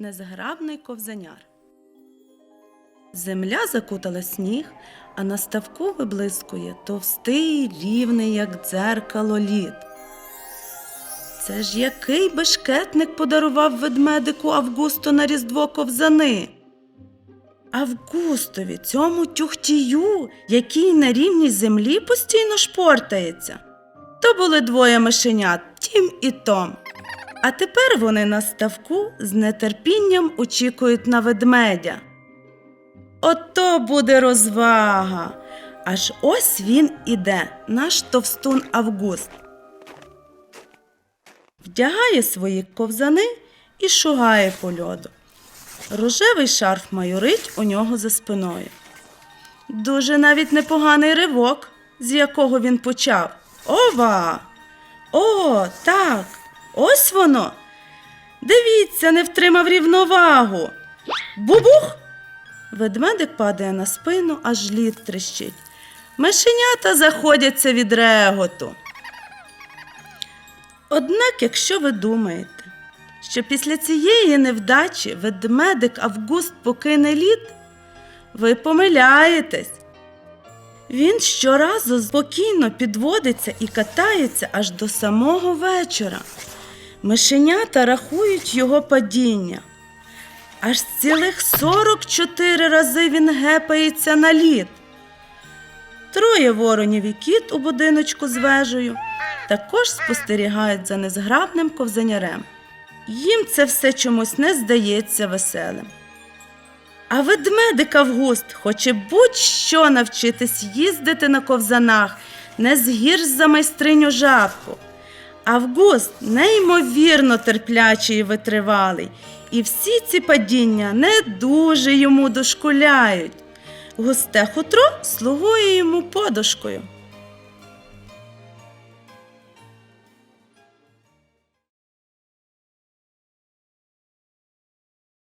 незграбний ковзаняр. Земля закутала сніг, а на ставку виблискує товстий, рівний, як дзеркало лід. Це ж який бешкетник подарував ведмедику Августу на різдво ковзани. Августові, цьому тюхтію, який на рівній землі постійно шпортається. То були двоє мишенят, тім і Том. А тепер вони на ставку з нетерпінням очікують на ведмедя. Ото буде розвага. Аж ось він іде, наш товстун Август. Вдягає свої ковзани і шугає по льоду. Рожевий шарф майорить у нього за спиною. Дуже навіть непоганий ривок, з якого він почав. Ова! О, так, ось воно. Дивіться, не втримав рівновагу. Бубух! Ведмедик падає на спину, аж лід тріщить. Мишенята заходяться від реготу. Однак, якщо ви думаєте, що після цієї невдачі ведмедик Август покине лід, ви помиляєтесь. Він щоразу спокійно підводиться і катається аж до самого вечора. Мишенята рахують його падіння. Аж цілих 44 рази він гепається на лід. Троє воронів і кіт у будиночку з вежею також спостерігають за незграбним ковзанярем. Їм це все чомусь не здається веселим. А ведмедик Август хоче будь-що навчитись їздити на ковзанах, не згірш за майстриню жабку. Август неймовірно терплячий і витривалий, і всі ці падіння не дуже йому дошкуляють. Густе хутро слугує йому подушкою.